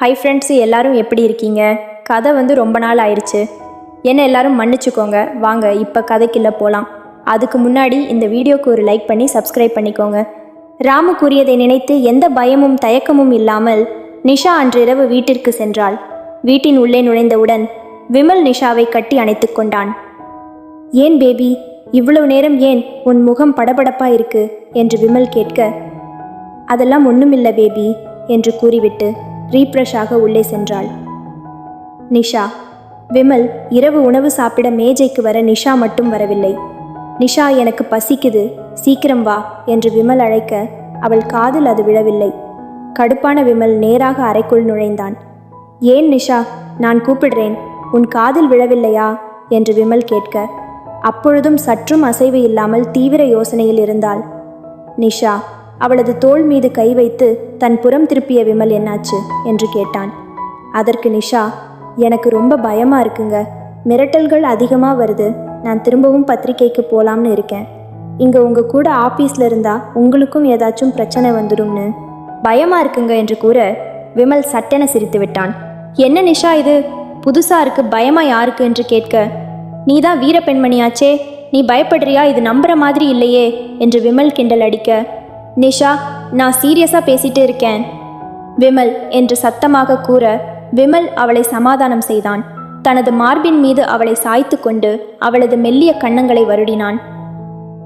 Hi friends எல்லாரும் எப்படி இருக்கீங்க? கதை வந்து ரொம்ப நாள் ஆயிடுச்சு என்ன எல்லாரும் மன்னிச்சுக்கோங்க. வாங்க இப்போ கதைக்குள்ளே போகலாம் அதுக்கு முன்னாடி இந்த வீடியோக்கு ஒரு லைக் பண்ணி சப்ஸ்கிரைப் பண்ணிக்கோங்க. ராமு கூறியதை நினைத்து எந்த பயமும் தயக்கமும் இல்லாமல் நிஷா அன்றிரவு வீட்டிற்கு சென்றாள். வீட்டின் உள்ளே நுழைந்தவுடன் விமல் நிஷாவை கட்டி அணைத்து கொண்டான். ஏன் பேபி? இவ்வளவு நேரம் ஏன் உன் முகம் படபடப்பா இருக்கு? என்று விமல் கேட்க அதெல்லாம் ஒன்றுமில்லை பேபி என்று கூறிவிட்டு ரீப்ரெஷாக உள்ளே சென்றாள். நிஷா விமல் இரவு உணவு சாப்பிட மேஜைக்கு வர நிஷா மட்டும் வரவில்லை. நிஷா எனக்கு பசிக்குது சீக்கிரம் வா என்று விமல் அழைக்க அவள் காதில் அது விழவில்லை. கடுப்பான விமல் நேராக அறைக்குள் நுழைந்தான். ஏன் நிஷா நான் கூப்பிடுறேன் உன் காதில் விழவில்லையா? என்று விமல் கேட்க அப்பொழுதும் சற்றும் அசைவு இல்லாமல் தீவிர யோசனையில் இருந்தாள். நிஷா அவளது தோள் மீது கை வைத்து தன் புறம் திருப்பிய விமல் என்னாச்சு? என்று கேட்டான். அதற்கு நிஷா எனக்கு ரொம்ப பயமா இருக்குங்க. மிரட்டல்கள் அதிகமாக வருது. நான் திரும்பவும் பத்திரிக்கைக்கு போலாம்னு இருக்கேன். இங்கே உங்க கூட ஆஃபீஸில் இருந்தால் உங்களுக்கும் ஏதாச்சும் பிரச்சனை வந்துடும்னு பயமா இருக்குங்க என்று கூற விமல் சட்டென சிரித்து விட்டான். என்ன நிஷா இது? புதுசாக இருக்கு பயமா யாருக்கு? என்று கேட்க நீ தான் வீர பெண்மணியாச்சே. நீ பயப்படுறியா? இது நம்புற மாதிரி இல்லையே என்று விமல் கிண்டல் அடிக்க நிஷா நான் சீரியஸாக பேசிட்டு இருக்கேன். விமல் என்று சத்தமாக கூற விமல் அவளை சமாதானம் செய்தான். தனது மார்பின் மீது அவளை சாய்த்து கொண்டு அவளது மெல்லிய கன்னங்களை வருடினான்.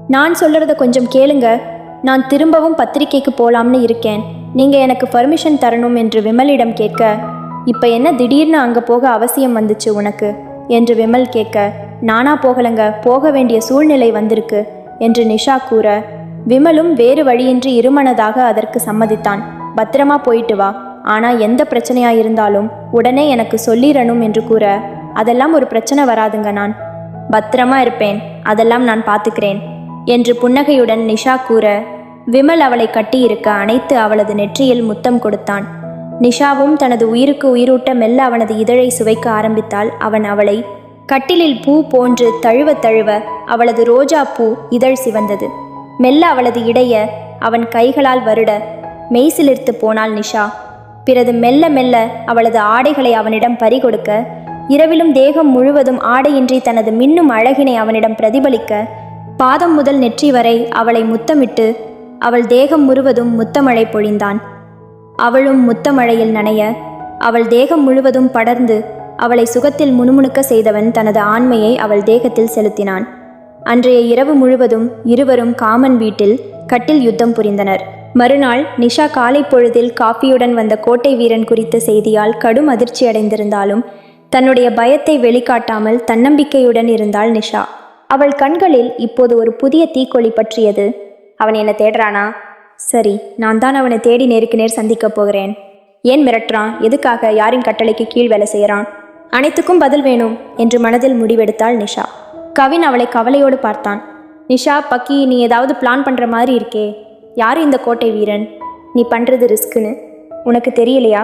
நான் சொல்றத கொஞ்சம் கேளுங்க. நான் திரும்பவும் பத்திரிக்கைக்கு போலாம்னு இருக்கேன். நீங்க எனக்கு பர்மிஷன் தரணும் என்று விமலிடம் கேட்க இப்ப என்ன திடீர்னு அங்க போக அவசியம் வந்துச்சு உனக்கு? என்று விமல் கேட்க நானா போகலங்க. போக வேண்டிய சூழ்நிலை வந்திருக்கு. என்று நிஷா கூற விமலும் வேறு வழியின்றி இருமனதாக அதற்கு சம்மதித்தான். பத்திரமா போயிட்டு வா. ஆனா எந்த பிரச்சனையா இருந்தாலும் உடனே எனக்கு சொல்லிடணும் என்று கூற அதெல்லாம் ஒரு பிரச்சனை வராதுங்க நான். பத்திரமா இருப்பேன். அதெல்லாம் நான் பார்த்துக்கிறேன். என்று புன்னகையுடன் நிஷா கூற விமல் அவளை கட்டியிருக்க அனைத்து அவளது நெற்றியில் முத்தம் கொடுத்தான். நிஷாவும் தனது உயிருக்கு உயிரூட்ட மெல்ல அவனது இதழை சுவைக்க ஆரம்பித்தால் அவன் அவளை கட்டிலில் பூ போன்று தழுவ தழுவ அவளது ரோஜா பூ இதழ் சிவந்தது. மெல்ல அவளது இடைய அவன் கைகளால் வருட மெய்சிலிர்த்து போனாள் நிஷா. பிறகு மெல்ல மெல்ல அவளது ஆடைகளை அவனிடம் பறிகொடுக்க இரவிலும் தேகம் முழுவதும் ஆடையின்றி தனது மின்னும் அழகினை அவனிடம் பிரதிபலிக்க பாதம் முதல் நெற்றி வரை அவளை முத்தமிட்டு அவள் தேகம் முழுவதும் முத்தமழை பொழிந்தான். அவளும் முத்தமழையில் நனைய அவள் தேகம் முழுவதும் படர்ந்து அவளை சுகத்தில் முணுமுணுக்க செய்தவன் தனது ஆண்மையை அவள் தேகத்தில் செலுத்தினான். அன்றைய இரவு முழுவதும் இருவரும் காமன் வீட்டில் கட்டில் யுத்தம் புரிந்தனர். மறுநாள் நிஷா காலை பொழுதில் காப்பியுடன் வந்த கோட்டை வீரன் குறித்த செய்தியால் கடும் அதிர்ச்சி அடைந்திருந்தாலும் தன்னுடைய பயத்தை வெளிக்காட்டாமல் தன்னம்பிக்கையுடன் இருந்தாள் நிஷா. அவள் கண்களில் இப்போது ஒரு புதிய தீக்கொளி பற்றியது. அவன் என்ன தேடுறானா? சரி நான் தான் அவனை தேடி நேருக்கு நேர் சந்திக்கப் போகிறேன். ஏன் மிரட்டுறான் எதுக்காக? யாரின் கட்டளைக்கு கீழ் வேலை செய்கிறான்? அனைத்துக்கும் பதில் வேணும் என்று மனதில் முடிவெடுத்தாள் நிஷா. கவின் அவளை கவலையோடு பார்த்தான். நிஷா பக்கி நீ ஏதாவது பிளான் பண்ணுற மாதிரி இருக்கே. யார் இந்த கோட்டை வீரன்? நீ பண்ணுறது ரிஸ்க்குன்னு. உனக்கு தெரியலையா?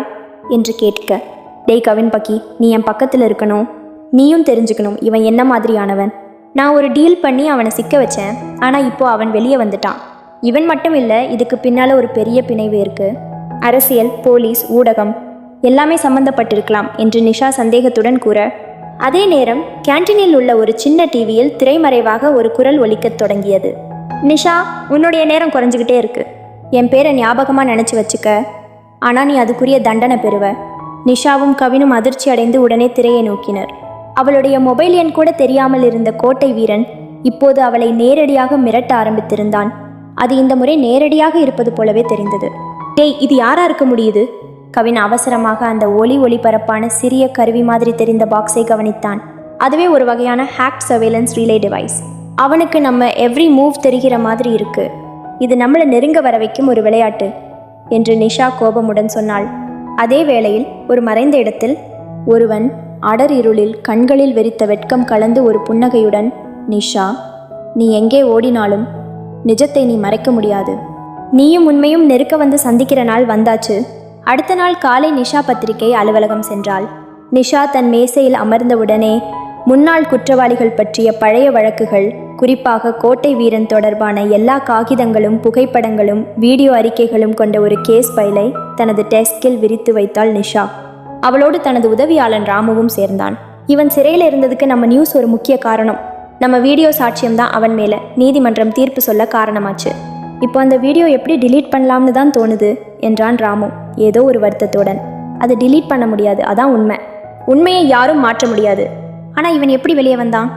என்று கேட்க. டேய் கவின் பக்கி நீ என் பக்கத்தில் இருக்கணும். நீயும் தெரிஞ்சுக்கணும் இவன் என்ன மாதிரியானவன். நான் ஒரு டீல் பண்ணி அவனை சிக்க வச்சேன். ஆனால் இப்போ அவன் வெளியே வந்துட்டான். இவன் மட்டும் இல்லை இதுக்கு பின்னால் ஒரு பெரிய பிணைவு இருக்குது அரசியல் போலீஸ் ஊடகம் எல்லாமே சம்பந்தப்பட்டிருக்கலாம் என்று நிஷா சந்தேகத்துடன் கூற அதே நேரம் கேன்டீனில் உள்ள ஒரு சின்ன டிவியில் திரைமறைவாக ஒரு குரல் ஒலிக்கத் தொடங்கியது. நிஷா உன்னுடைய நேரம் குறைஞ்சிக்கிட்டே இருக்கு. என் பேரை ஞாபகமாக நினச்சி வச்சுக்க. ஆனால் நீ அதுக்குரிய தண்டனை பெறுவ. நிஷாவும் கவினும் அதிர்ச்சி அடைந்து உடனே திரையை நோக்கினர். அவளுடைய மொபைல் எண் கூட தெரியாமல் இருந்த கோட்டை வீரன் இப்போது அவளை நேரடியாக மிரட்ட ஆரம்பித்திருந்தான். அது இந்த முறை நேரடியாக இருப்பது போலவே தெரிந்தது. டேய் இது யாரா இருக்க முடியுது? கவின் அவசரமாக அந்த ஒளி ஒளிபரப்பான சிறிய கருவி மாதிரி தெரிந்த பாக்ஸை கவனித்தான். அதுவே ஒரு வகையான ஹேக் சர்வேலன்ஸ் ரிலே டிவைஸ் அவனுக்கு நம்ம எவ்ரி மூவ் தெரிகிற மாதிரி இருக்கு. இது நம்மளை நெருங்க வர வைக்கும் ஒரு விளையாட்டு என்று நிஷா கோபமுடன் சொன்னாள். அதே வேளையில் ஒரு மறைந்த இடத்தில் ஒருவன் அடர் இருளில் கண்களில் வெறித்த வெட்கம் கலந்து ஒரு புன்னகையுடன் நிஷா நீ எங்கே ஓடினாலும் நிஜத்தை நீ மறைக்க முடியாது. நீயும் உண்மையும் நெருக்க வந்து சந்திக்கிற நாள் வந்தாச்சு. அடுத்த நாள் காலை நிஷா பத்திரிகை அலுவலகம் சென்றாள். நிஷா தன் மேசையில் அமர்ந்தவுடனே முன்னாள் குற்றவாளிகள் பற்றிய பழைய வழக்குகள் குறிப்பாக கோட்டை வீரன் தொடர்பான எல்லா காகிதங்களும் புகைப்படங்களும் வீடியோ அறிக்கைகளும் கொண்ட ஒரு கேஸ் ஃபைலை தனது டெஸ்கில் விரித்து வைத்தாள் நிஷா. அவளோடு தனது உதவியாளன் ராமுவும் சேர்ந்தான். இவன் சிறையில் இருந்ததுக்கு நம்ம நியூஸ் ஒரு முக்கிய காரணம். நம்ம வீடியோ சாட்சியம்தான் அவன் மேலே. நீதிமன்றம் தீர்ப்பு சொல்ல காரணமாச்சு. இப்போ அந்த வீடியோ எப்படி டிலீட் பண்ணலாம்னு தான் தோணுது என்றான் ராமு ஏதோ ஒரு வருத்தத்துடன். அதை டிலீட் பண்ண முடியாது அதான் உண்மை. உண்மையை யாரும் மாற்ற முடியாது. ஆனால் இவன் எப்படி வெளியே வந்தான்?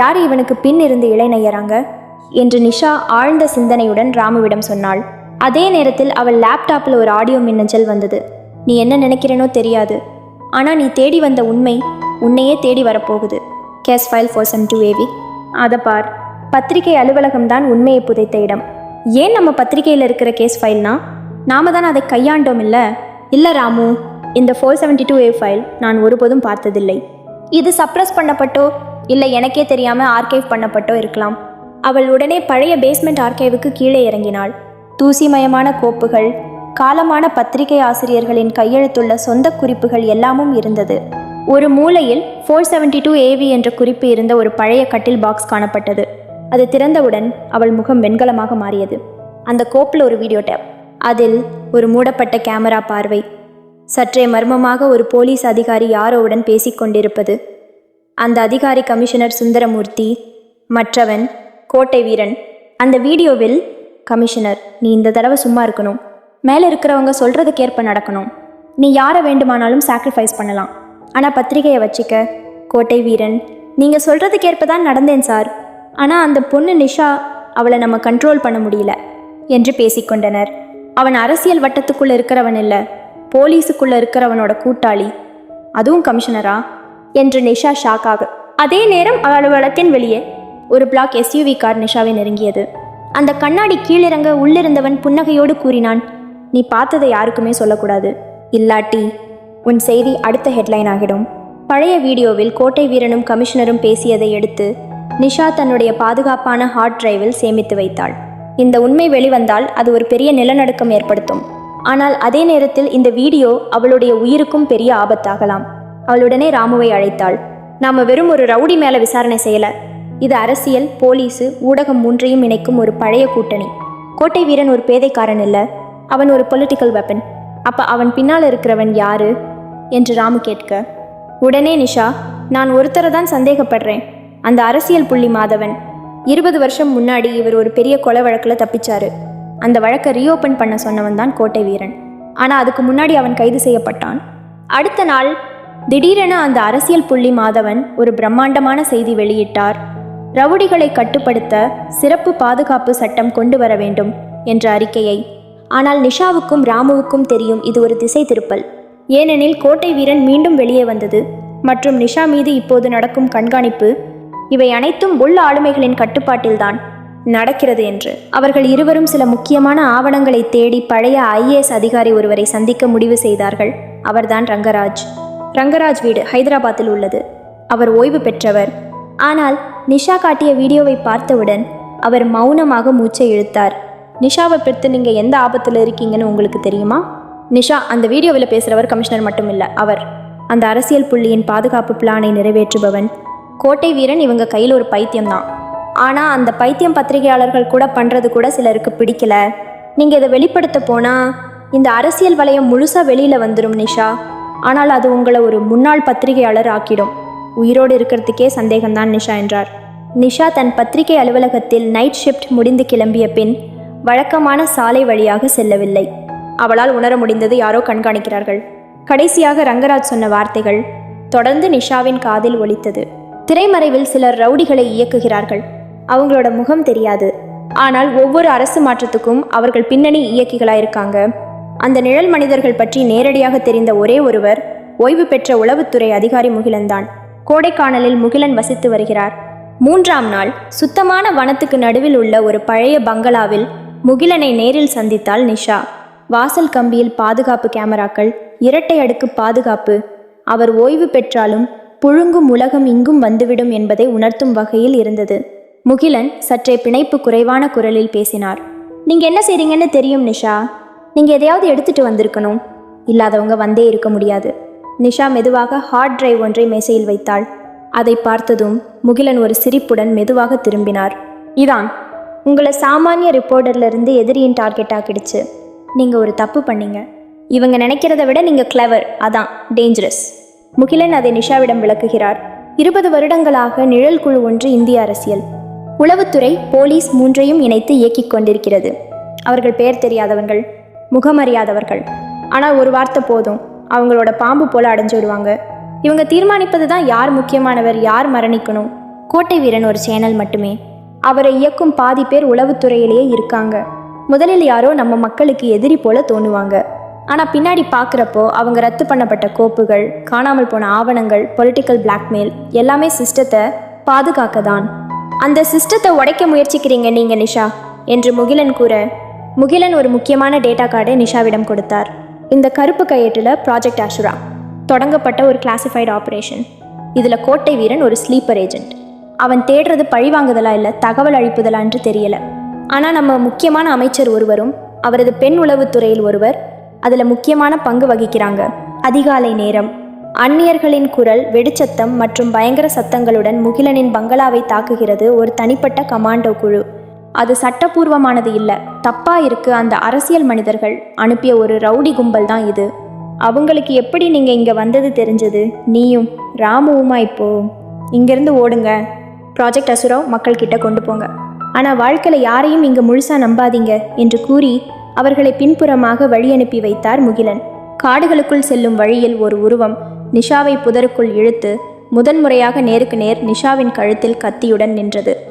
யார் இவனுக்கு பின் இருந்து இளைநையறாங்க என்று நிஷா ஆழ்ந்த சிந்தனையுடன் ராமுவிடம் சொன்னாள். அதே நேரத்தில் அவள் லேப்டாப்பில் ஒரு ஆடியோ மின்னஞ்சல் வந்தது. நீ என்ன நினைக்கிறேனோ தெரியாது. ஆனால் நீ தேடி வந்த உண்மை உன்னையே தேடி வரப்போகுது. Case file four some two AV அதை பார். பத்திரிகை அலுவலகம் தான் உண்மையை புதைத்த இடம். ஏன் நம்ம பத்திரிகையில் இருக்கிற கேஸ் ஃபைல்னா நாம தான் அதை கையாண்டோம் இல்லை? இல்லை ராமு இந்த four seventy two A file நான் ஒருபோதும் பார்த்ததில்லை. இது சப்ரஸ் பண்ணப்பட்டோ இல்லை எனக்கே தெரியாமல் ஆர்கைவ் பண்ணப்பட்டோ இருக்கலாம். அவள் உடனே பழைய பேஸ்மெண்ட் ஆர்கைவுக்கு கீழே இறங்கினாள். தூசிமயமான கோப்புகள் காலமான பத்திரிகை ஆசிரியர்களின் கையெழுத்துள்ள சொந்த குறிப்புகள் எல்லாமும் இருந்தது. ஒரு மூலையில் ஃபோர் செவன்டி டூ ஏவி என்ற குறிப்பு இருந்த ஒரு பழைய கட்டில் பாக்ஸ் காணப்பட்டது. அது திறந்தவுடன் அவள் முகம் வெண்கலமாக மாறியது. அந்த கோப்பில் ஒரு வீடியோ டேப். அதில் ஒரு மூடப்பட்ட கேமரா பார்வை. சற்றே மர்மமாக ஒரு போலீஸ் அதிகாரி யாரோவுடன் பேசிக் கொண்டிருப்பது. அந்த அதிகாரி கமிஷனர் சுந்தரமூர்த்தி மற்றவன் கோட்டை வீரன். அந்த வீடியோவில் கமிஷனர் நீ இந்த தடவை சும்மா இருக்கணும். மேலே இருக்கிறவங்க சொல்கிறதுக்கேற்ப நடக்கணும். நீ யாரை வேண்டுமானாலும் சாக்ரிஃபைஸ் பண்ணலாம். ஆனால் பத்திரிகையை வச்சுக்க. கோட்டை வீரன் நீங்கள் சொல்கிறதுக்கேற்ப தான் நடந்தேன் சார். ஆனால் அந்த பொண்ணு நிஷா அவளை நம்ம கண்ட்ரோல் பண்ண முடியல என்று பேசிக்கொண்டனர். அவன் அரசியல் வட்டத்துக்குள்ளே இருக்கிறவன் இல்லை போலீஸுக்குள்ளே இருக்கிறவனோட கூட்டாளி. அதுவும் கமிஷனரா? என்று நிஷா ஷாக்காக அதே நேரம் அலுவலகத்தின் வெளியே ஒரு பிளாக் எஸ்யூவி கார் நிஷாவை நெருங்கியது. அந்த கண்ணாடி கீழிறங்க உள்ளிருந்தவன் புன்னகையோடு கூறினான் நீ பார்த்ததை யாருக்குமே சொல்லக்கூடாது. இல்லாட்டி உன் செய்தி அடுத்த ஹெட்லைன் ஆகிடும். பழைய வீடியோவில் கோட்டை வீரனும் கமிஷனரும் பேசியதை எடுத்து நிஷா தன்னுடைய பாதுகாப்பான ஹார்ட் டிரைவில் சேமித்து வைத்தாள். இந்த உண்மை வெளிவந்தால் அது ஒரு பெரிய நிலநடுக்கம் ஏற்படுத்தும். ஆனால் அதே நேரத்தில் இந்த வீடியோ அவளுடைய உயிருக்கும் பெரிய ஆபத்தாகலாம். அவளுடனே ராமுவை அழைத்தாள். நாம வெறும் ஒரு ரவுடி மேல விசாரணை செய்யல. இது அரசியல் போலீஸு ஊடகம் மூன்றையும் இணைக்கும் ஒரு பழைய கூட்டணி. கோட்டை வீரன் ஒரு பேதைக்காரன் இல்ல. அவன் ஒரு பொலிட்டிக்கல் வெப்பன் அப்ப அவன் பின்னால் இருக்கிறவன் யாரு? என்று ராமு கேட்க. உடனே நிஷா நான் ஒருத்தரை தான் சந்தேகப்படுறேன். அந்த அரசியல் புள்ளி மாதவன். இருபது வருஷம் முன்னாடி இவர் ஒரு பெரிய கொலை வழக்கில் தப்பிச்சாரு. அந்த வழக்கை ரீஓப்பன் பண்ண சொன்னவன் தான் கோட்டை வீரன். ஆனால் அதுக்கு முன்னாடி அவன் கைது செய்யப்பட்டான். அடுத்த நாள் திடீரென அந்த அரசியல் புள்ளி மாதவன் ஒரு பிரம்மாண்டமான செய்தி வெளியிட்டார். ரவுடிகளை கட்டுப்படுத்த சிறப்பு பாதுகாப்பு சட்டம் கொண்டு வர வேண்டும் என்ற அறிக்கையை. ஆனால் நிஷாவுக்கும் ராமுவுக்கும் தெரியும் இது ஒரு திசை திருப்பல். ஏனெனில் கோட்டை வீரன் மீண்டும் வெளியே வந்தது மற்றும் நிஷா மீது இப்போது நடக்கும் கண்காணிப்பு இவை அனைத்தும் உள் ஆளுமைகளின் கட்டுப்பாட்டில்தான் நடக்கிறது என்று. அவர்கள் இருவரும் சில முக்கியமான ஆவணங்களை தேடி பழைய ஐஏஎஸ் அதிகாரி ஒருவரை சந்திக்க முடிவு செய்தார்கள். அவர்தான் ரங்கராஜ். ரங்கராஜ் வீடு ஹைதராபாத்தில் உள்ளது. அவர் ஓய்வு பெற்றவர். ஆனால் நிஷா காட்டிய வீடியோவை பார்த்தவுடன் அவர் மௌனமாக மூச்சை இழுத்தார். நிஷாவை பெற்று நீங்கள் எந்த ஆபத்தில் இருக்கீங்கன்னு உங்களுக்கு தெரியுமா? நிஷா அந்த வீடியோவில் பேசுகிறவர் கமிஷனர் மட்டும் இல்லை அவர். அந்த அரசியல் புள்ளியின் பாதுகாப்பு பிளானை நிறைவேற்றுபவன். கோட்டை வீரன் இவங்க கையில் ஒரு பைத்தியம்தான். ஆனால் அந்த பைத்தியம் பத்திரிகையாளர்கள் கூட பண்ணுறது கூட சிலருக்கு பிடிக்கல. நீங்கள் இதை வெளிப்படுத்த போனால் இந்த அரசியல் வலயம் முழுசாக வெளியில் வந்துடும் நிஷா. ஆனால் அது உங்களை ஒரு முன்னாள் பத்திரிகையாளர் ஆக்கிடும். உயிரோடு இருக்கிறதுக்கே சந்தேகம்தான் நிஷா என்றார். நிஷா தன் பத்திரிகை அலுவலகத்தில் நைட் ஷிஃப்ட் முடிந்து கிளம்பிய பின் வழக்கமான சாலை வழியாக செல்லவில்லை. அவளால் உணர முடிந்தது யாரோ கண்காணிக்கிறார்கள். கடைசியாக ரங்கராஜ் சொன்ன வார்த்தைகள் தொடர்ந்து நிஷாவின் காதில் ஒலித்தது. திரைமறைவில் சிலர் ரவுடிகளை இயக்குகிறார்கள். அவங்களோட முகம் தெரியாது. ஆனால் ஒவ்வொரு அரசு மாற்றத்துக்கும் அவர்கள் பின்னணி இயக்கிகளாயிருக்காங்க. அந்த நிழல் மனிதர்கள் பற்றி நேரடியாக தெரிந்த ஒரே ஒருவர் ஓய்வு பெற்ற உளவுத்துறை அதிகாரி முகிலன்தான் கோடைக்கானலில் முகிலன் வசித்து வருகிறார். மூன்றாம் நாள் சுத்தமான வனத்துக்கு நடுவில் உள்ள ஒரு பழைய பங்களாவில் முகிலனை நேரில் சந்தித்தாள் நிஷா. வாசல் கம்பியில் பாதுகாப்பு கேமராக்கள் இரட்டை அடுக்கு பாதுகாப்பு. அவர் ஓய்வு பெற்றாலும் புழுங்கும் உலகம் இங்கும் வந்துவிடும் என்பதை உணர்த்தும் வகையில் இருந்தது. முகிலன் சற்றே பிணைப்பு குறைவான குரலில் பேசினார். நீங்க என்ன செய்றீங்கன்னு தெரியும் நிஷா. நீங்க எதையாவது எடுத்துட்டு வந்திருக்கணும். இல்லாதவங்க வந்தே இருக்க முடியாது. நிஷா மெதுவாக ஹார்ட் டிரைவ் ஒன்றை மேசையில் வைத்தாள். அதை பார்த்ததும் முகிலன் ஒரு சிரிப்புடன் மெதுவாக திரும்பினார். இதான். உங்களை சாமானிய ரிப்போர்ட்டர்லேருந்து எதிரியின் டார்கெட் ஆக்கிடுச்சு. நீங்கள் ஒரு தப்பு பண்ணீங்க. இவங்க நினைக்கிறத விட நீங்கள் கிளவர் அதான் டேஞ்சரஸ் முகிலன் அதை நிஷாவிடம் விளக்குகிறார். இருபது வருடங்களாக நிழல் குழு ஒன்று இந்திய அரசியல். உளவுத்துறை போலீஸ் மூன்றையும் இணைத்து இயக்கிக் கொண்டிருக்கிறது. அவர்கள் பெயர் தெரியாதவர்கள் முகமறியாதவர்கள் ஆனால் ஒரு வார்த்தை போதும் அவங்களோட பாம்பு போல அடைஞ்சு விடுவாங்க. இவங்க தீர்மானிப்பது தான் யார் முக்கியமானவர் யார் மரணிக்கணும். கோட்டை வீரன் ஒரு சேனல் மட்டுமே. அவரை இயக்கும் பாதி பேர் உளவுத்துறையிலேயே இருக்காங்க. முதலில் யாரோ நம்ம மக்களுக்கு எதிரி போல தோணுவாங்க. ஆனால் பின்னாடி பார்க்குறப்போ அவங்க ரத்து பண்ணப்பட்ட கோப்புகள் காணாமல் போன ஆவணங்கள் பொலிட்டிக்கல் பிளாக்மெயில் எல்லாமே சிஸ்டத்தை பாதுகாக்க தான் அந்த சிஸ்டத்தை உடைக்க முயற்சிக்கிறீங்க நீங்க நிஷா என்று முகிலன் கூற முகிலன் ஒரு முக்கியமான டேட்டா கார்டை நிஷாவிடம் கொடுத்தார். இந்த கருப்பு கையேட்டில் ப்ராஜெக்ட் அஷுரா தொடங்கப்பட்ட ஒரு கிளாசிஃபைடு ஆப்ரேஷன் இதில் கோட்டை வீரன் ஒரு ஸ்லீப்பர் ஏஜென்ட் அவன் தேடுறது பழிவாங்குதலா இல்லை தகவல் அழிப்புதலான்று தெரியலை. ஆனால் நம்ம முக்கியமான அமைச்சர் ஒருவரும் அவரது பெண் உளவுத்துறையில் ஒருவர் அதில் முக்கியமான பங்கு வகிக்கிறாங்க. அதிகாலை நேரம். அந்நியர்களின் குரல் வெடிச்சத்தம் மற்றும் பயங்கர சத்தங்களுடன் முகிலனின் பங்களாவை தாக்குகிறது ஒரு தனிப்பட்ட கமாண்டோ குழு. அது சட்டபூர்வமானது இல்லை. தப்பா இருக்கு அந்த அரசியல் மனிதர்கள். அனுப்பிய ஒரு ரவுடி கும்பல் தான் இது. அவங்களுக்கு எப்படி நீங்க இங்க வந்தது தெரிஞ்சது? நீயும் ராமுவுமா இப்போ? இங்கிருந்து ஓடுங்க. ப்ராஜெக்ட் அசுரோ மக்கள் கிட்ட கொண்டு போங்க. ஆனா வாழ்க்கையில யாரையும் இங்க முழுசா நம்பாதீங்க என்று கூறி அவர்களை பின்புறமாக வழியனுப்பி வைத்தார் முகிலன். காடுகளுக்குள் செல்லும் வழியில் ஒரு உருவம் நிஷாவை புதருக்குள் இழுத்து முதன்முறையாக நேருக்கு நேர் நிஷாவின் கழுத்தில் கத்தியுடன் நின்றது.